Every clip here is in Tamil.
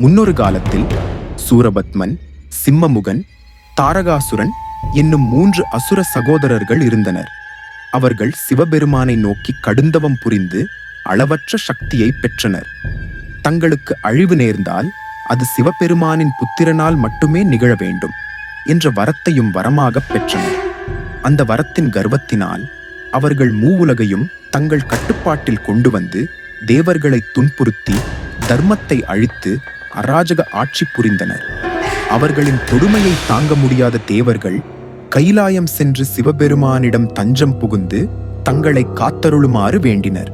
முன்னொரு காலத்தில் சூரபத்மன் சிம்மமுகன் தாரகாசுரன் என்னும் மூன்று அசுர சகோதரர்கள் இருந்தனர். அவர்கள் சிவபெருமானை நோக்கி கடுந்தவம் புரிந்து அளவற்ற சக்தியை பெற்றனர். தங்களுக்கு அழிவு நேர்ந்தால் அது சிவபெருமானின் புத்திரனால் மட்டுமே நிகழ வேண்டும் என்ற வரத்தையும் வரமாகப் பெற்றனர். அந்த வரத்தின் கர்வத்தினால் அவர்கள் மூவுலகையும் தங்கள் கட்டுப்பாட்டில் கொண்டு வந்து தேவர்களை துன்புறுத்தி தர்மத்தை அழித்து அராஜக ஆட்சி புரிந்தனர். அவர்களின் கொடுமையை தாங்க முடியாத தேவர்கள் கைலாயம் சென்று சிவபெருமானிடம் தஞ்சம் புகுந்து தங்களை காத்தருளுமாறு வேண்டினர்.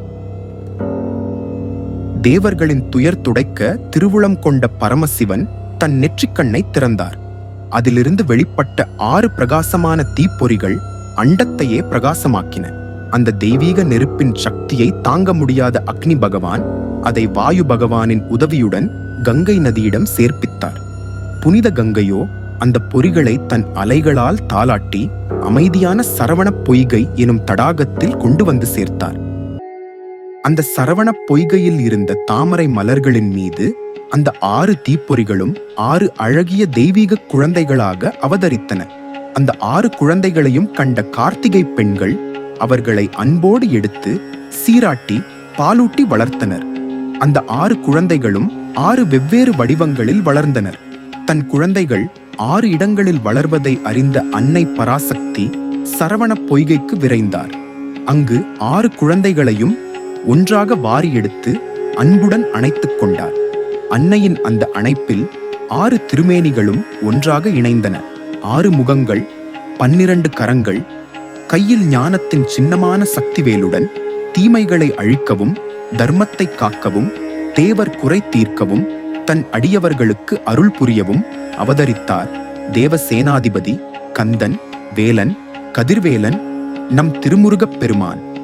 தேவர்களின் துயர் துடைக்க திருவுளம் கொண்ட பரமசிவன் தன் நெற்றிக்கண்ணை திறந்தார். அதிலிருந்து வெளிப்பட்ட ஆறு பிரகாசமான தீப்பொறிகள் அண்டத்தையே பிரகாசமாக்கின. அந்த தெய்வீக நெருப்பின் சக்தியை தாங்க முடியாத அக்னி பகவான் அதை வாயு பகவானின் உதவியுடன் கங்கை நதியிடம் சேர்ப்பித்தார். புனித கங்கையோ அந்த பொறிகளை தன் அலைகளால் தாளாட்டி அமைதியான சரவணப் பொய்கை எனும் தடாகத்தில் கொண்டு வந்து சேர்த்தார். அந்த சரவணப் பொய்கையில் இருந்த தாமரை மலர்களின் மீது அந்த ஆறு தீப்பொறிகளும் ஆறு அழகிய தெய்வீக குழந்தைகளாக அவதரித்தன. அந்த ஆறு குழந்தைகளையும் கண்ட கார்த்திகை பெண்கள் அவர்களை அன்போடு எடுத்து சீராட்டி பாலூட்டி வளர்த்தனர். அந்த ஆறு குழந்தைகளும் ஆறு வெவ்வேறு வடிவங்களில் வளர்ந்தனர். தன் குழந்தைகள் ஆறு இடங்களில் வளர்வதை அறிந்த அன்னை பராசக்தி சரவணப் பொய்கைக்கு விரைந்தார். அங்கு ஆறு குழந்தைகளையும் ஒன்றாக வாரி எடுத்து அன்புடன் அணைத்துக் கொண்டார். அன்னையின் அந்த அணைப்பில் ஆறு திருமேனிகளும் ஒன்றாக இணைந்தன. ஆறு முகங்கள் பன்னிரண்டு கரங்கள் கையில் ஞானத்தின் சின்னமான சக்திவேலுடன் தீமைகளை அழிக்கவும் தர்மத்தை காக்கவும் தேவர் குறை தீர்க்கவும் தன் அடியவர்களுக்கு அருள் புரியவும் அவதரித்தார். தேவசேனாதிபதி கந்தன் வேலன் கதிர்வேலன் நம் திருமுருகப் பெருமான்.